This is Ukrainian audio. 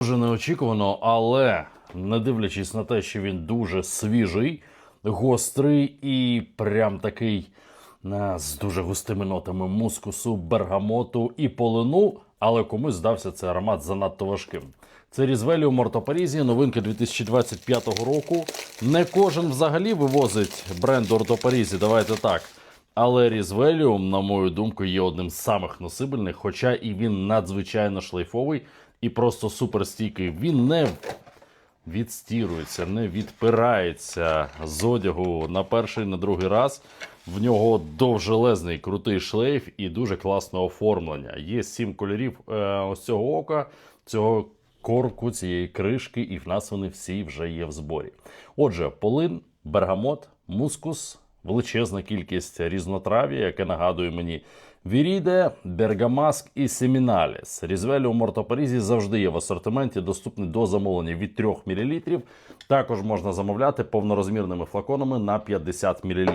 Дуже неочікувано, але не дивлячись на те, що він дуже свіжий, гострий і прям такий е, з дуже густими нотами мускусу, бергамоту і полину, але комусь здався цей аромат занадто важким. Це Різвеліум Мортопарізі, новинка 2025 року. Не кожен взагалі вивозить бренд Ортопарізі, давайте так. Але Різвеліум, на мою думку, є одним з самих носибельних, хоча і він надзвичайно шлейфовий і просто суперстійкий. Він не відстірується, не відпирається з одягу на перший, на другий раз. В нього довжелезний крутий шлейф і дуже класне оформлення. Є сім кольорів е, ось цього ока, цього корку, цієї кришки, і в нас вони всі вже є в зборі. Отже, полин, бергамот, мускус, величезна кількість різнотрав'я, яке нагадує мені Віріде, Бергамаск і Семіналіс. Різвелі у Мортопарізі завжди є в асортименті, доступний до замовлення від 3 мл. Також можна замовляти повнорозмірними флаконами на 50 мл.